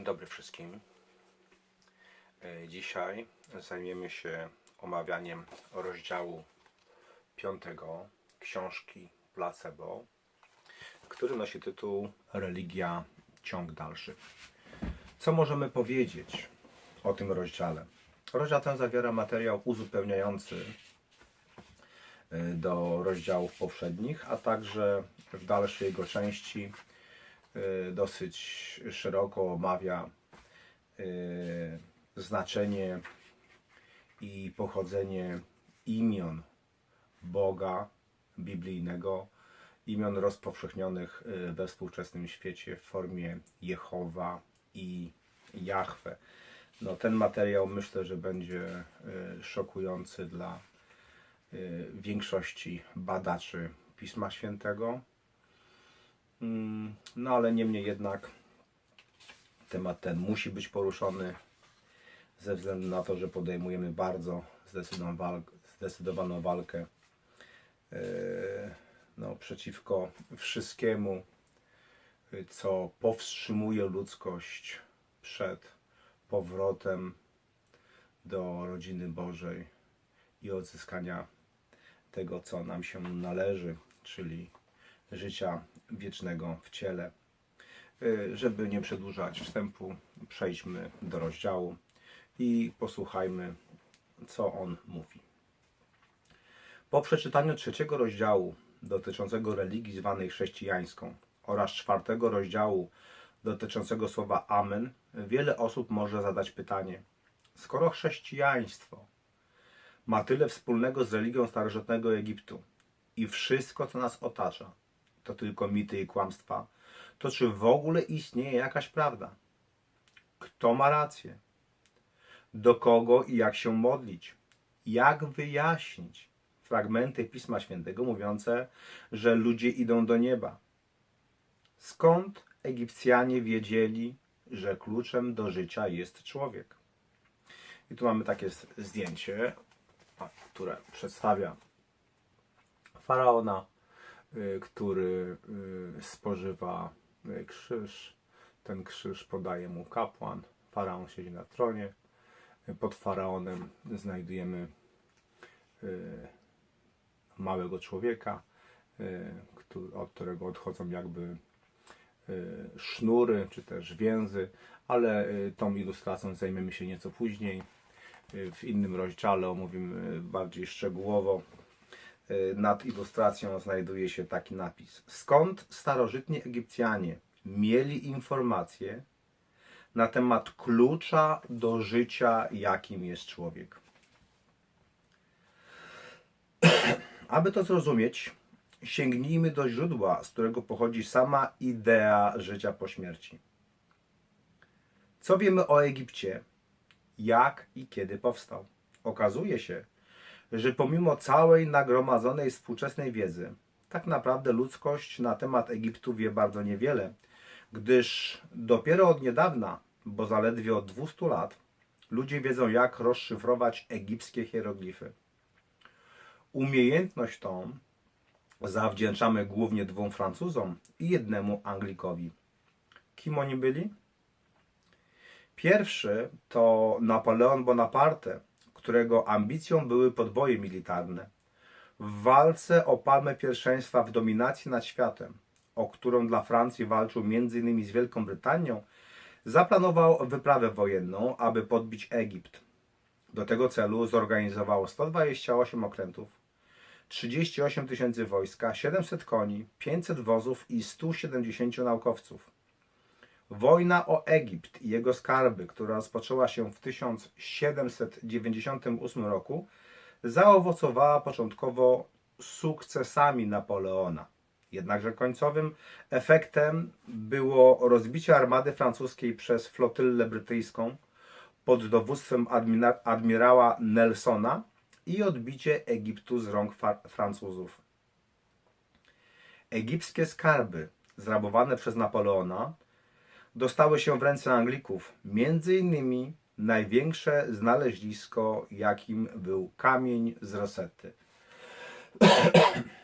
Dzień dobry wszystkim. E, Dzisiaj zajmiemy się omawianiem rozdziału 5 książki Placebo, który nosi tytuł Religia ciąg dalszy. Co możemy powiedzieć o tym rozdziale? Rozdział ten zawiera materiał uzupełniający e, do rozdziałów poprzednich, a także w dalszej jego części dosyć szeroko omawia y, znaczenie i pochodzenie imion Boga biblijnego, imion rozpowszechnionych y, we współczesnym świecie w formie Jehowa i Jahwe. No, ten materiał myślę, że będzie szokujący dla większości badaczy Pisma Świętego. Mm, No ale niemniej jednak temat ten musi być poruszony ze względu na to, że podejmujemy bardzo zdecydowaną walkę, zdecydowaną walkę e, no, przeciwko wszystkiemu, co powstrzymuje ludzkość przed powrotem do rodziny Bożej i odzyskania tego, co nam się należy, czyli życia wiecznego w ciele. Y, Żeby nie przedłużać wstępu, przejdźmy do rozdziału i posłuchajmy, co on mówi. Po przeczytaniu trzeciego rozdziału dotyczącego religii zwanej chrześcijańską oraz czwartego rozdziału dotyczącego słowa Amen, wiele osób może zadać pytanie: skoro chrześcijaństwo ma tyle wspólnego z religią starożytnego Egiptu i wszystko, co nas otacza, to tylko mity i kłamstwa, to czy w ogóle istnieje jakaś prawda? Kto ma rację? Do kogo i jak się modlić? Jak wyjaśnić fragmenty Pisma Świętego mówiące, że ludzie idą do nieba? Skąd Egipcjanie wiedzieli, że kluczem do życia jest człowiek? I tu mamy takie zdjęcie, które przedstawia faraona, który y, spożywa y, krzyż. Ten krzyż podaje mu kapłan. Faraon siedzi na tronie. Y, Pod faraonem znajdujemy y, małego człowieka, y, od którego odchodzą jakby y, sznury czy też więzy, ale y, tą ilustracją zajmiemy się nieco później. Y, W innym rozdziale omówimy bardziej szczegółowo. Y, Nad ilustracją znajduje się taki napis. Skąd starożytni Egipcjanie mieli informacje na temat klucza do życia, jakim jest człowiek? Aby to zrozumieć, sięgnijmy do źródła, z którego pochodzi sama idea życia po śmierci. Co wiemy o Egipcie? Jak i kiedy powstał? Okazuje się, że pomimo całej nagromadzonej współczesnej wiedzy, tak naprawdę ludzkość na temat Egiptu wie bardzo niewiele, gdyż dopiero od niedawna, bo zaledwie od 200 lat, ludzie wiedzą, jak rozszyfrować egipskie hieroglify. Umiejętność tą zawdzięczamy głównie dwóm Francuzom i jednemu Anglikowi. Kim oni byli? Pierwszy to Napoleon Bonaparte, którego ambicją były podboje militarne. W walce o palmę pierwszeństwa w dominacji nad światem, o którą dla Francji walczył m.in. z Wielką Brytanią, zaplanował wyprawę wojenną, aby podbić Egipt. Do tego celu zorganizował 128 okrętów, 38 tysięcy wojska, 700 koni, 500 wozów i 170 naukowców. Wojna o Egipt i jego skarby, która rozpoczęła się w 1798 roku, zaowocowała początkowo sukcesami Napoleona. Jednakże końcowym efektem było rozbicie armady francuskiej przez flotyllę brytyjską pod dowództwem admira- admirała Nelsona i odbicie Egiptu z rąk Francuzów. Egipskie skarby zrabowane przez Napoleona dostały się w ręce Anglików, między innymi największe znalezisko, jakim był kamień z Rosety.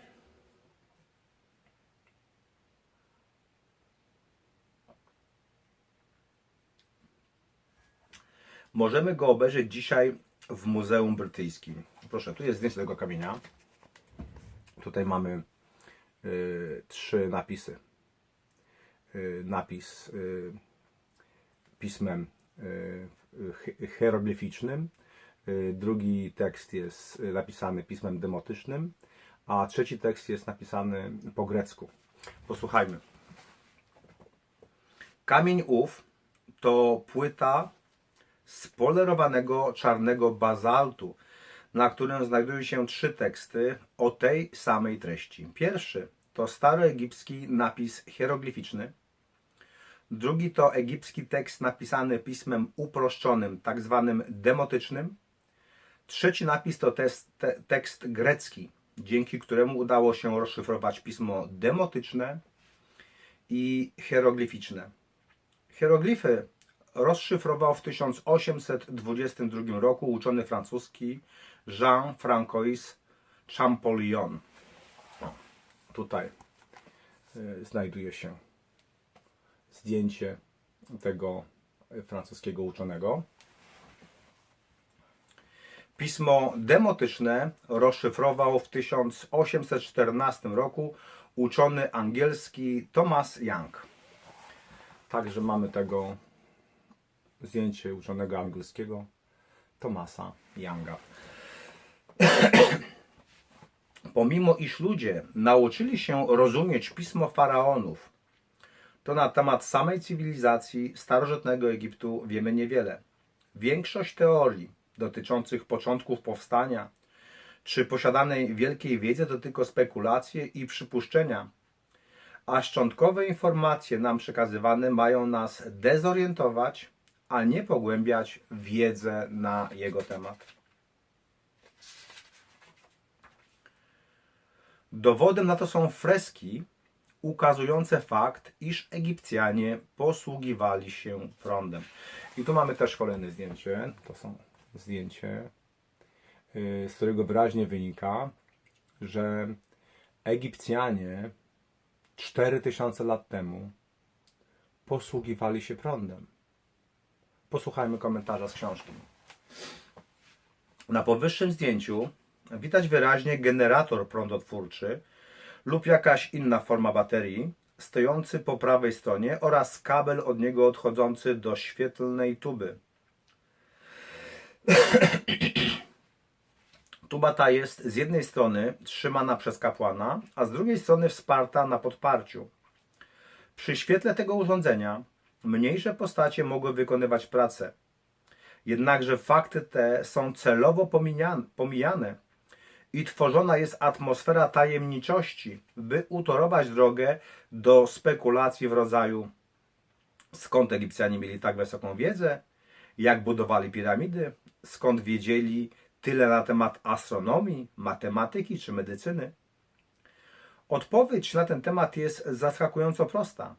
Możemy go obejrzeć dzisiaj w Muzeum Brytyjskim. Proszę, tu jest zdjęcie tego kamienia. Tutaj mamy y, trzy napisy. Y, napis y, pismem y, hieroglificznym. Drugi tekst jest napisany pismem demotycznym, a trzeci tekst jest napisany po grecku. Posłuchajmy. Kamień ów to płyta spolerowanego czarnego bazaltu, na którym znajdują się trzy teksty o tej samej treści. Pierwszy to staroegipski napis hieroglificzny. Drugi to egipski tekst napisany pismem uproszczonym, tak zwanym demotycznym. Trzeci napis to tes- te, tekst grecki, dzięki któremu udało się rozszyfrować pismo demotyczne i hieroglificzne. Hieroglify rozszyfrował w 1822 roku uczony francuski Jean-Francois Champollion. Tutaj y, znajduje się zdjęcie tego francuskiego uczonego. Pismo demotyczne rozszyfrował w 1814 roku uczony angielski Thomas Young. Także mamy tego zdjęcie uczonego angielskiego Thomasa Younga. Pomimo iż ludzie nauczyli się rozumieć pismo faraonów, to na temat samej cywilizacji starożytnego Egiptu wiemy niewiele. Większość teorii dotyczących początków powstania czy posiadanej wielkiej wiedzy to tylko spekulacje i przypuszczenia, a szczątkowe informacje nam przekazywane mają nas dezorientować, a nie pogłębiać wiedzę na jego temat. Dowodem na to są freski ukazujące fakt, iż Egipcjanie posługiwali się prądem. I tu mamy też kolejne zdjęcie. To są zdjęcie, y, z którego wyraźnie wynika, że Egipcjanie 4000 lat temu posługiwali się prądem. Posłuchajmy komentarza z książki. Na powyższym zdjęciu widać wyraźnie generator prądotwórczy lub jakaś inna forma baterii stojący po prawej stronie oraz kabel od niego odchodzący do świetlnej tuby. Tuba ta jest z jednej strony trzymana przez kapłana, a z drugiej strony wsparta na podparciu. Przy świetle tego urządzenia mniejsze postacie mogły wykonywać pracę. Jednakże fakty te są celowo pomijane, pomijane i tworzona jest atmosfera tajemniczości, by utorować drogę do spekulacji w rodzaju skąd Egipcjanie mieli tak wysoką wiedzę, jak budowali piramidy, skąd wiedzieli tyle na temat astronomii, matematyki czy medycyny. Odpowiedź na ten temat jest zaskakująco prosta.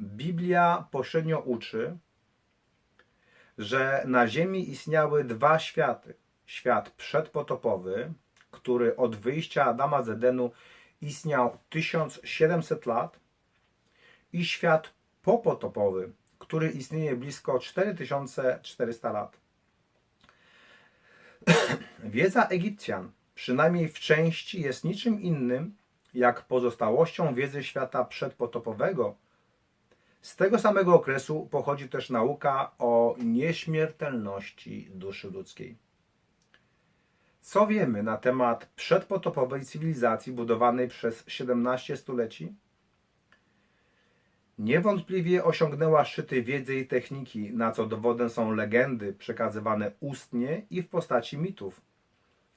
Biblia pośrednio uczy, że na Ziemi istniały dwa światy. Świat przedpotopowy, który od wyjścia Adama z Edenu istniał 1700 lat i świat popotopowy, który istnieje blisko 4400 lat. Wiedza Egipcjan, przynajmniej w części, jest niczym innym jak pozostałością wiedzy świata przedpotopowego. Z tego samego okresu pochodzi też nauka o nieśmiertelności duszy ludzkiej. Co wiemy na temat przedpotopowej cywilizacji budowanej przez 17 stuleci? Niewątpliwie osiągnęła szczyty wiedzy i techniki, na co dowodem są legendy przekazywane ustnie i w postaci mitów,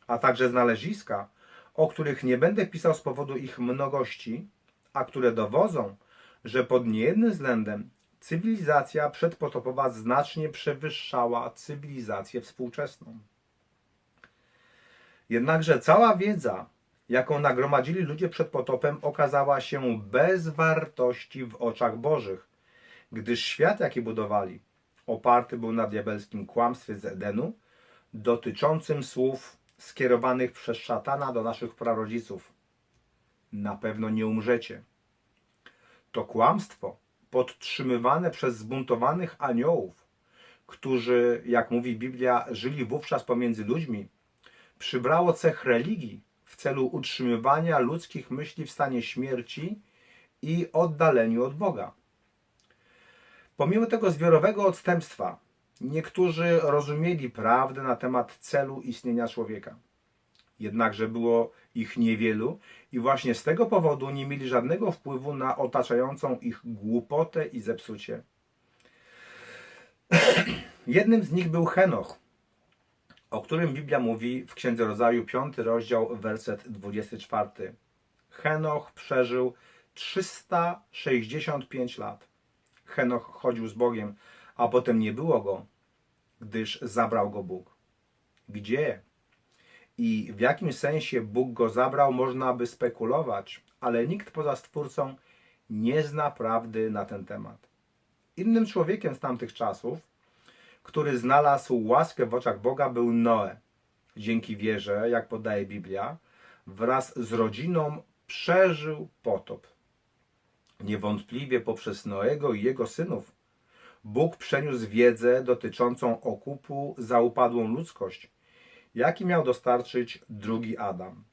a także znaleziska, o których nie będę pisał z powodu ich mnogości, a które dowodzą, że pod niejednym względem cywilizacja przedpotopowa znacznie przewyższała cywilizację współczesną. Jednakże cała wiedza, jaką nagromadzili ludzie przed potopem, okazała się bez wartości w oczach Bożych, gdyż świat, jaki budowali, oparty był na diabelskim kłamstwie z Edenu, dotyczącym słów skierowanych przez szatana do naszych prarodziców. Na pewno nie umrzecie. To kłamstwo, podtrzymywane przez zbuntowanych aniołów, którzy, jak mówi Biblia, żyli wówczas pomiędzy ludźmi, przybrało cech religii w celu utrzymywania ludzkich myśli w stanie śmierci i oddaleniu od Boga. Pomimo tego zbiorowego odstępstwa, niektórzy rozumieli prawdę na temat celu istnienia człowieka. Jednakże było ich niewielu i właśnie z tego powodu nie mieli żadnego wpływu na otaczającą ich głupotę i zepsucie. Jednym z nich był Henoch, o którym Biblia mówi w Księdze Rodzaju 5 rozdział, werset 24. Henoch przeżył 365 lat. Henoch chodził z Bogiem, a potem nie było go, gdyż zabrał go Bóg. Gdzie i w jakim sensie Bóg go zabrał, można by spekulować, ale nikt poza Stwórcą nie zna prawdy na ten temat. Innym człowiekiem z tamtych czasów, który znalazł łaskę w oczach Boga, był Noe. Dzięki wierze, jak podaje Biblia, wraz z rodziną przeżył potop. Niewątpliwie poprzez Noego i jego synów Bóg przeniósł wiedzę dotyczącą okupu za upadłą ludzkość, jaki miał dostarczyć drugi Adam.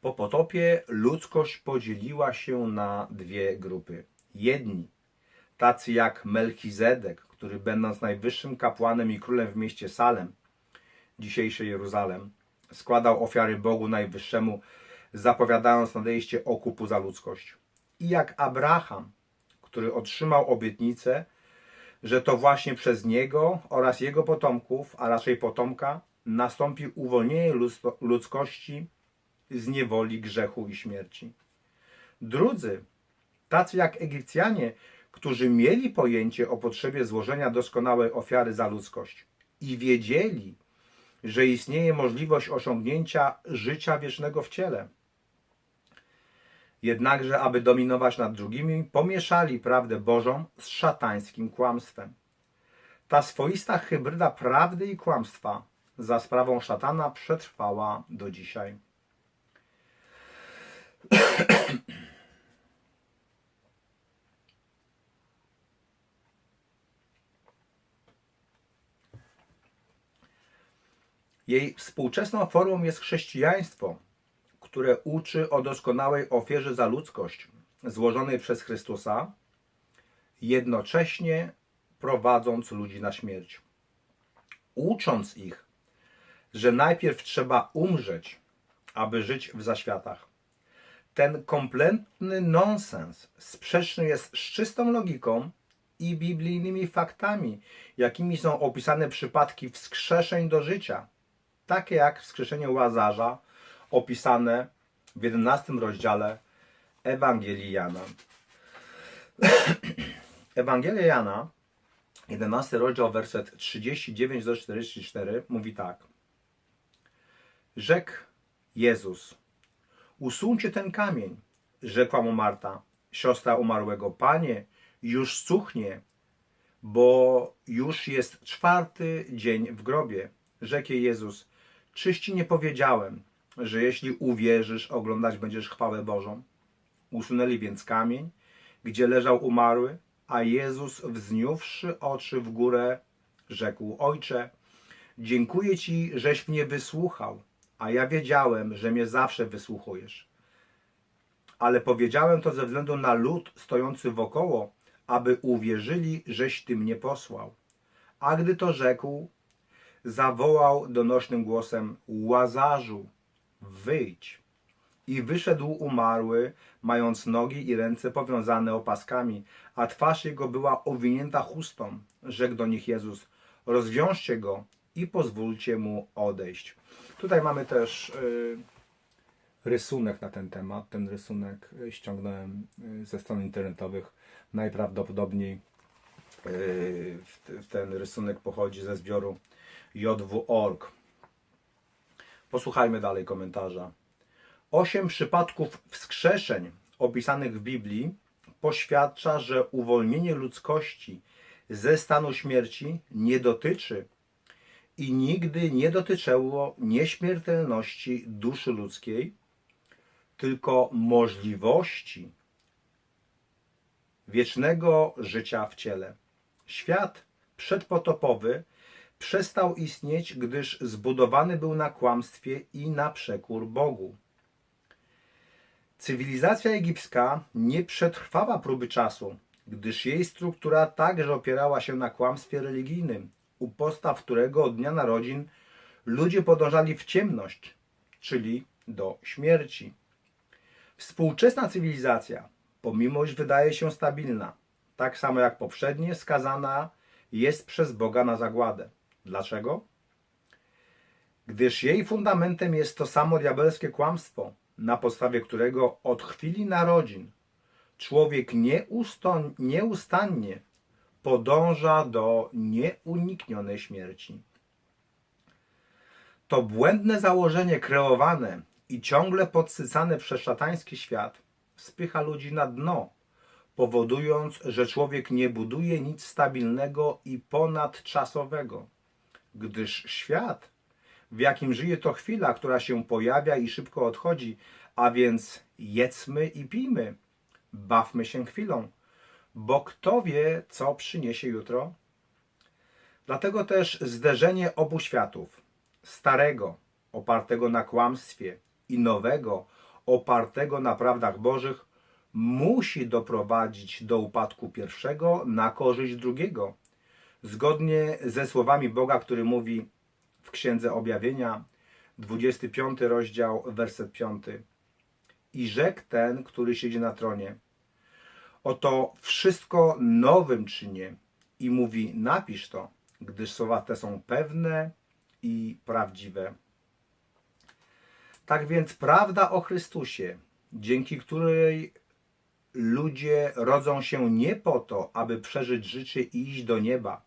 Po potopie ludzkość podzieliła się na dwie grupy. Jedni, tacy jak Melchizedek, który będąc najwyższym kapłanem i królem w mieście Salem, dzisiejszy Jeruzalem, składał ofiary Bogu Najwyższemu, zapowiadając nadejście okupu za ludzkość. I jak Abraham, który otrzymał obietnicę, że to właśnie przez niego oraz jego potomków, a raczej potomka, nastąpi uwolnienie ludzko- ludzkości z niewoli grzechu i śmierci. Drudzy, tacy jak Egipcjanie, którzy mieli pojęcie o potrzebie złożenia doskonałej ofiary za ludzkość i wiedzieli, że istnieje możliwość osiągnięcia życia wiecznego w ciele. Jednakże, aby dominować nad drugimi, pomieszali prawdę Bożą z szatańskim kłamstwem. Ta swoista hybryda prawdy i kłamstwa za sprawą szatana przetrwała do dzisiaj. Jej współczesną formą jest chrześcijaństwo, które uczy o doskonałej ofierze za ludzkość złożonej przez Chrystusa, jednocześnie prowadząc ludzi na śmierć. Ucząc ich, że najpierw trzeba umrzeć, aby żyć w zaświatach. Ten kompletny nonsens sprzeczny jest z czystą logiką i biblijnymi faktami, jakimi są opisane przypadki wskrzeszeń do życia, takie jak wskrzeszenie Łazarza, opisane w 11 rozdziale Ewangelii Jana. Ewangelia Jana, 11 rozdział, werset 39 do 44 mówi tak. Rzekł Jezus, usuńcie ten kamień, rzekła mu Marta, siostra umarłego. Panie, już cuchnie, bo już jest czwarty dzień w grobie. Rzekł Jezus, czyś ci nie powiedziałem, że jeśli uwierzysz, oglądać będziesz chwałę Bożą? Usunęli więc kamień, gdzie leżał umarły, a Jezus, wzniósłszy oczy w górę, rzekł: Ojcze, dziękuję Ci, żeś mnie wysłuchał, a ja wiedziałem, że mnie zawsze wysłuchujesz. Ale powiedziałem to ze względu na lud stojący wokoło, aby uwierzyli, żeś Ty mnie posłał. A gdy to rzekł, zawołał donośnym głosem: Łazarzu, wyjdź. I wyszedł umarły, mając nogi i ręce powiązane opaskami, a twarz jego była owinięta chustą. Rzekł do nich Jezus: Rozwiążcie go i pozwólcie mu odejść. Tutaj mamy też y, rysunek na ten temat. Ten rysunek y, ściągnąłem y, ze stron internetowych. Najprawdopodobniej ten rysunek pochodzi ze zbioru JW.org. Posłuchajmy dalej komentarza. Osiem przypadków wskrzeszeń opisanych w Biblii poświadcza, że uwolnienie ludzkości ze stanu śmierci nie dotyczy i nigdy nie dotyczyło nieśmiertelności duszy ludzkiej, tylko możliwości wiecznego życia w ciele. Świat przedpotopowy przestał istnieć, gdyż zbudowany był na kłamstwie i na przekór Bogu. Cywilizacja egipska nie przetrwała próby czasu, gdyż jej struktura także opierała się na kłamstwie religijnym, u podstaw którego od dnia narodzin ludzie podążali w ciemność, czyli do śmierci. Współczesna cywilizacja, pomimo iż wydaje się stabilna, tak samo jak poprzednie, skazana jest przez Boga na zagładę. Dlaczego? Gdyż jej fundamentem jest to samo diabelskie kłamstwo, na podstawie którego od chwili narodzin człowiek nieustannie podąża do nieuniknionej śmierci. To błędne założenie kreowane i ciągle podsycane przez szatański świat spycha ludzi na dno, powodując, że człowiek nie buduje nic stabilnego i ponadczasowego, gdyż świat, w jakim żyje, to chwila, która się pojawia i szybko odchodzi, a więc jedzmy i pijmy, bawmy się chwilą, bo kto wie, co przyniesie jutro? Dlatego też zderzenie obu światów, starego, opartego na kłamstwie, i nowego, opartego na prawdach Bożych, musi doprowadzić do upadku pierwszego na korzyść drugiego. Zgodnie ze słowami Boga, który mówi w Księdze Objawienia, 25 rozdział, werset 5. I rzekł ten, który siedzi na tronie, oto wszystko nowym czynię. I mówi, napisz to, gdyż słowa te są pewne i prawdziwe. Tak więc prawda o Chrystusie, dzięki której ludzie rodzą się nie po to, aby przeżyć życie i iść do nieba,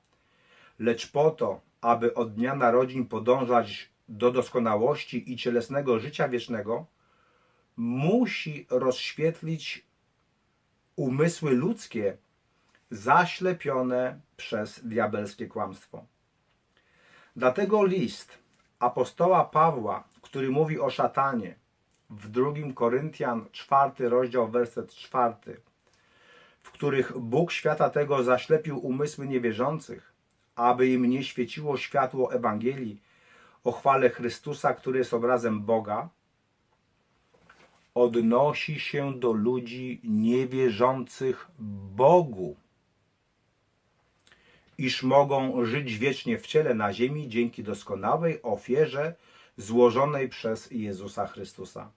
lecz po to, aby od dnia narodzin podążać do doskonałości i cielesnego życia wiecznego, musi rozświetlić umysły ludzkie zaślepione przez diabelskie kłamstwo. Dlatego list apostoła Pawła, który mówi o szatanie w drugim Koryntian, czwarty rozdział, werset czwarty, w których Bóg świata tego zaślepił umysły niewierzących, aby im nie świeciło światło Ewangelii o chwale Chrystusa, który jest obrazem Boga, odnosi się do ludzi niewierzących Bogu, iż mogą żyć wiecznie w ciele na ziemi dzięki doskonałej ofierze złożonej przez Jezusa Chrystusa.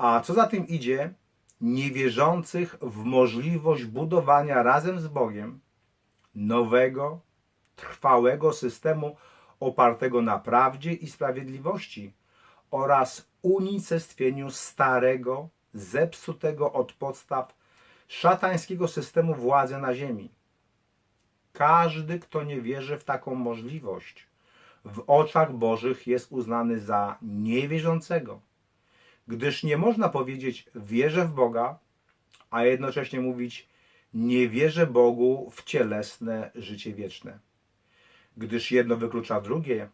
A co za tym idzie, niewierzących w możliwość budowania razem z Bogiem nowego, trwałego systemu opartego na prawdzie i sprawiedliwości oraz unicestwieniu starego, zepsutego od podstaw szatańskiego systemu władzy na ziemi. Każdy, kto nie wierzy w taką możliwość, w oczach Bożych jest uznany za niewierzącego, gdyż nie można powiedzieć wierzę w Boga, a jednocześnie mówić nie wierzę Bogu w cielesne życie wieczne. Gdyż jedno wyklucza drugie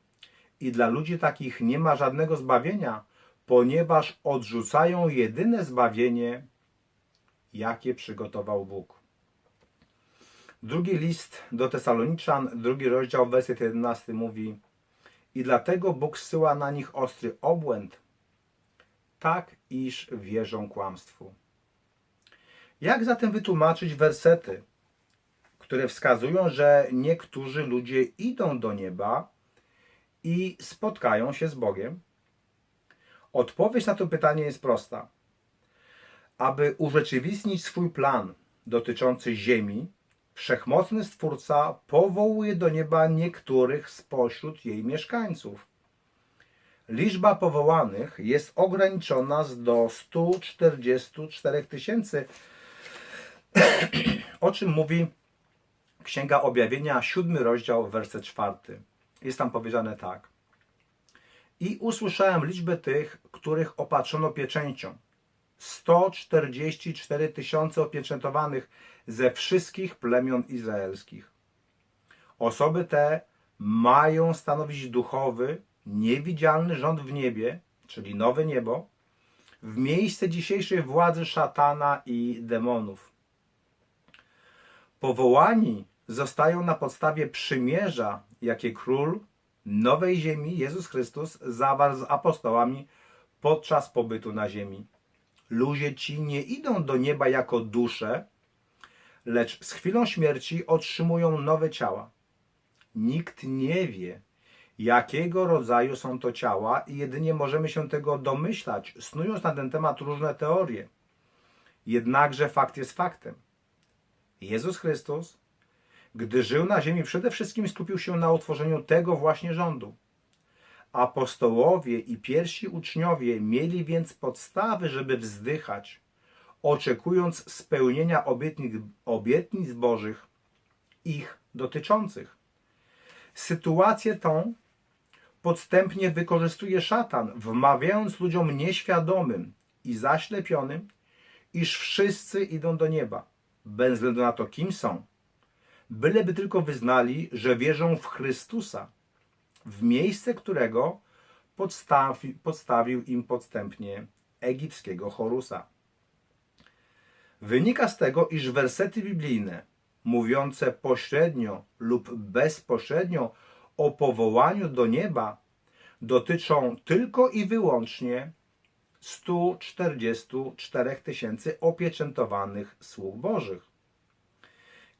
i dla ludzi takich nie ma żadnego zbawienia, ponieważ odrzucają jedyne zbawienie, jakie przygotował Bóg. Drugi list do Tesaloniczan, drugi rozdział, werset 11 mówi I dlatego Bóg zsyła na nich ostry obłęd, tak iż wierzą kłamstwu. Jak zatem wytłumaczyć wersety, które wskazują, że niektórzy ludzie idą do nieba i spotkają się z Bogiem? Odpowiedź na to pytanie jest prosta. Aby urzeczywistnić swój plan dotyczący Ziemi, wszechmocny Stwórca powołuje do nieba niektórych spośród jej mieszkańców. Liczba powołanych jest ograniczona do 144 tysięcy, o czym mówi Księga Objawienia, siódmy rozdział, werset czwarty. Jest tam powiedziane tak. I usłyszałem liczbę tych, których opatrzono pieczęcią. 144 tysiące opieczętowanych ze wszystkich plemion izraelskich. Osoby te mają stanowić duchowy, niewidzialny rząd w niebie, czyli nowe niebo, w miejsce dzisiejszej władzy szatana i demonów. Powołani zostają na podstawie przymierza, jakie król nowej ziemi, Jezus Chrystus, zawarł z apostołami podczas pobytu na ziemi. Ludzie ci nie idą do nieba jako dusze, lecz z chwilą śmierci otrzymują nowe ciała. Nikt nie wie, jakiego rodzaju są to ciała i jedynie możemy się tego domyślać, snując na ten temat różne teorie. Jednakże fakt jest faktem. Jezus Chrystus, gdy żył na ziemi, przede wszystkim skupił się na utworzeniu tego właśnie rządu. Apostołowie i pierwsi uczniowie mieli więc podstawy, żeby wzdychać, oczekując spełnienia obietnic, obietnic Bożych ich dotyczących. Sytuację tą podstępnie wykorzystuje szatan, wmawiając ludziom nieświadomym i zaślepionym, iż wszyscy idą do nieba, bez względu na to, kim są, byleby tylko wyznali, że wierzą w Chrystusa, w miejsce którego podstawi, podstawił im podstępnie egipskiego Horusa. Wynika z tego, iż wersety biblijne mówiące pośrednio lub bezpośrednio o powołaniu do nieba dotyczą tylko i wyłącznie 144 tysięcy opieczętowanych sług Bożych.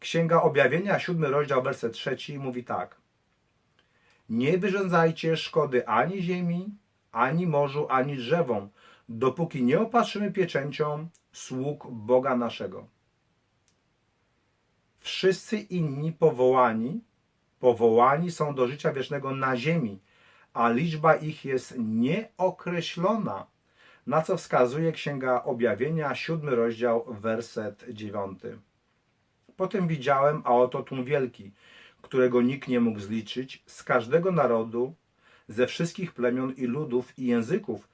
Księga Objawienia, 7 rozdział, werset 3 mówi tak. Nie wyrządzajcie szkody ani ziemi, ani morzu, ani drzewom, dopóki nie opatrzymy pieczęcią sług Boga naszego. Wszyscy inni powołani, powołani są do życia wiecznego na ziemi, a liczba ich jest nieokreślona, na co wskazuje Księga Objawienia, 7 rozdział, werset 9. Potem widziałem, a oto tłum wielki, którego nikt nie mógł zliczyć, z każdego narodu, ze wszystkich plemion i ludów i języków,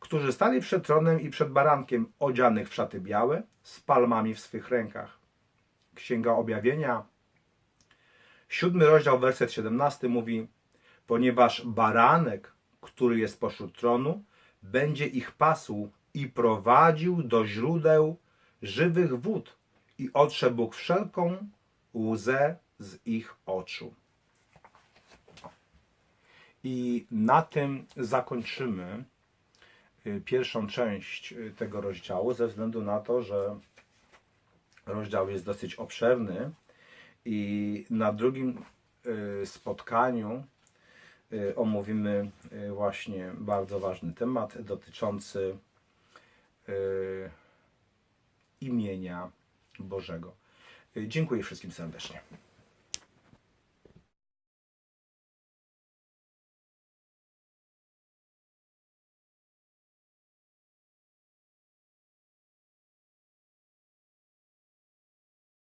którzy stali przed tronem i przed barankiem, odzianych w szaty białe, z palmami w swych rękach. Księga Objawienia, siódmy rozdział, werset 17 mówi, ponieważ baranek, który jest pośród tronu, będzie ich pasł i prowadził do źródeł żywych wód i otrze Bóg wszelką łzę z ich oczu. I na tym zakończymy y, pierwszą część y, tego rozdziału, ze względu na to, że rozdział jest dosyć obszerny i na drugim y, spotkaniu y, omówimy y, właśnie bardzo ważny temat dotyczący imienia Bożego. Dziękuję wszystkim serdecznie.